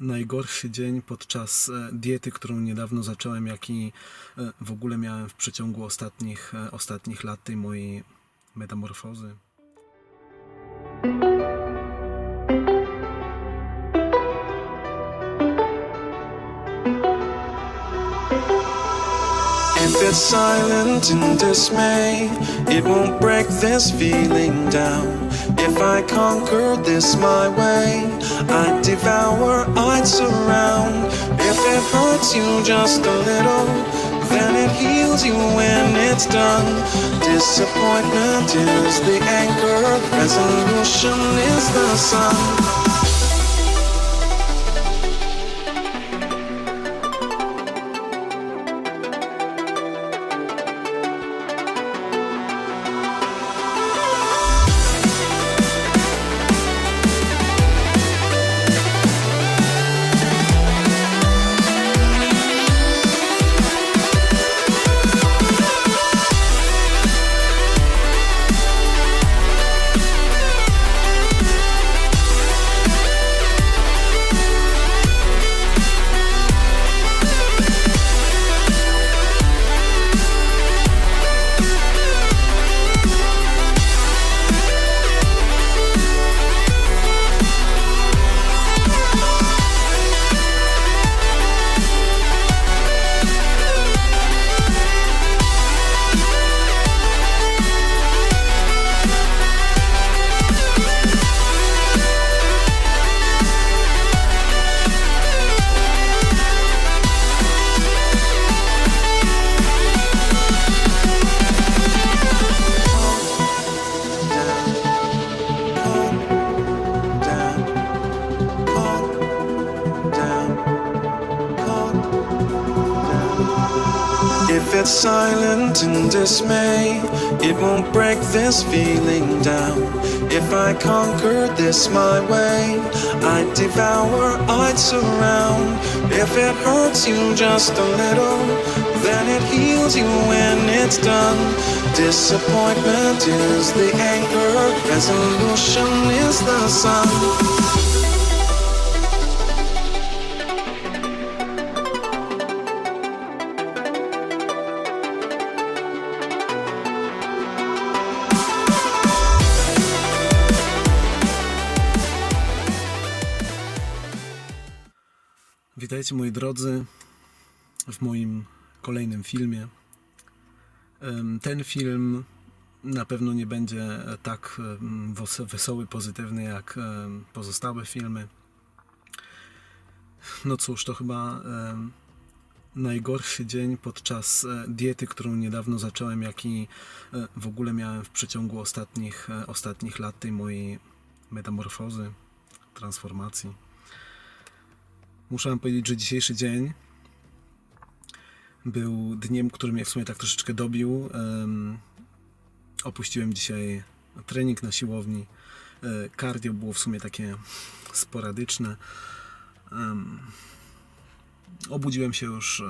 najgorszy dzień podczas e, diety, którą niedawno zacząłem, jaki e, w ogóle miałem w przeciągu ostatnich, e, ostatnich lat tej mojej metamorfozy. It's silent in dismay, it won't break this feeling down. If I conquer this my way, I'd devour, I'd surround. If it hurts you just a little, then it heals you when it's done. Disappointment is the anchor, resolution is the sun. If it's silent in dismay, it won't break this feeling down. If I conquer this my way, I'd devour, I'd surround. If it hurts you just a little, then it heals you when it's done. Disappointment is the anchor, resolution is the sun. Witajcie moi drodzy w moim kolejnym filmie. Ten film na pewno nie będzie tak wesoły, pozytywny jak pozostałe filmy. No cóż, to chyba najgorszy dzień podczas e, diety, którą niedawno zacząłem, jaki e, w ogóle miałem w przeciągu ostatnich, e, ostatnich lat tej mojej metamorfozy, transformacji. Muszę wam powiedzieć, że dzisiejszy dzień był dniem, który mnie w sumie tak troszeczkę dobił. Em, opuściłem dzisiaj trening na siłowni. E, Cardio było w sumie takie sporadyczne. Em, obudziłem się już e,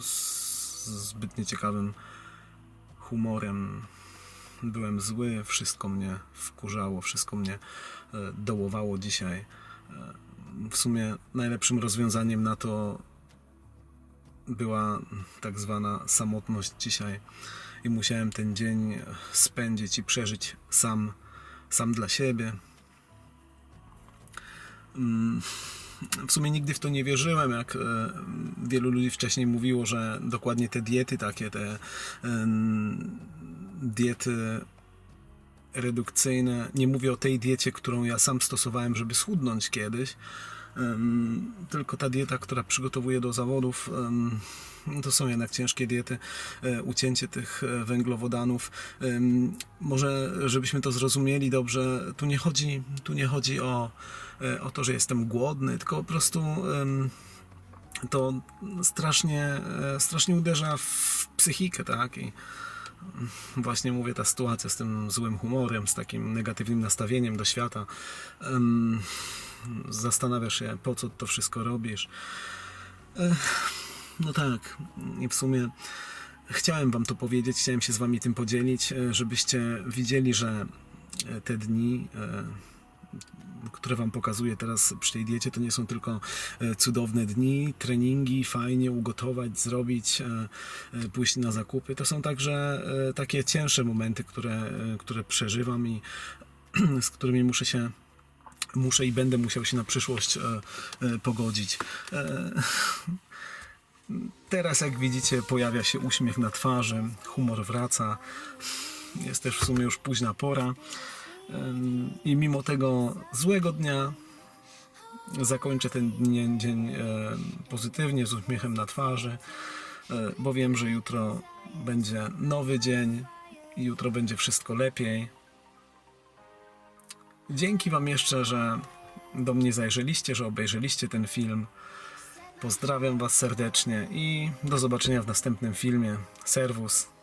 z zbyt nieciekawym humorem. Byłem zły, wszystko mnie wkurzało, wszystko mnie e, dołowało dzisiaj. W sumie najlepszym rozwiązaniem na to była tak zwana samotność dzisiaj i musiałem ten dzień spędzić i przeżyć sam, sam dla siebie. Mm, W sumie nigdy w to nie wierzyłem, jak e, wielu ludzi wcześniej mówiło, że dokładnie te diety takie, te diety redukcyjne, nie mówię o tej diecie, którą ja sam stosowałem, żeby schudnąć kiedyś, tylko ta dieta, która przygotowuje do zawodów, to są jednak ciężkie diety, e, ucięcie tych e, węglowodanów. Może, żebyśmy to zrozumieli dobrze, tu nie chodzi, tu nie chodzi o, e, o to, że jestem głodny, tylko po prostu to strasznie, strasznie uderza w psychikę, tak? I właśnie mówię, ta sytuacja z tym złym humorem, z takim negatywnym nastawieniem do świata. Zastanawiasz się, po co to wszystko robisz. No tak, i w sumie chciałem Wam to powiedzieć, chciałem się z Wami tym podzielić, e, żebyście widzieli, że e, te dni, e, które Wam pokazuję teraz przy tej diecie, to nie są tylko e, cudowne dni, treningi, fajnie ugotować, zrobić, e, e, pójść na zakupy. To są także takie cięższe momenty, które, które przeżywam i z którymi muszę się muszę i będę musiał się na przyszłość pogodzić. Teraz, jak widzicie, pojawia się uśmiech na twarzy, humor wraca. Jest też w sumie już późna pora. I mimo tego złego dnia zakończę ten dzień, pozytywnie, z uśmiechem na twarzy, e, bo wiem, że jutro będzie nowy dzień i jutro będzie wszystko lepiej. Dzięki Wam jeszcze, że do mnie zajrzeliście, że obejrzeliście ten film. Pozdrawiam Was serdecznie i do zobaczenia w następnym filmie. Serwus.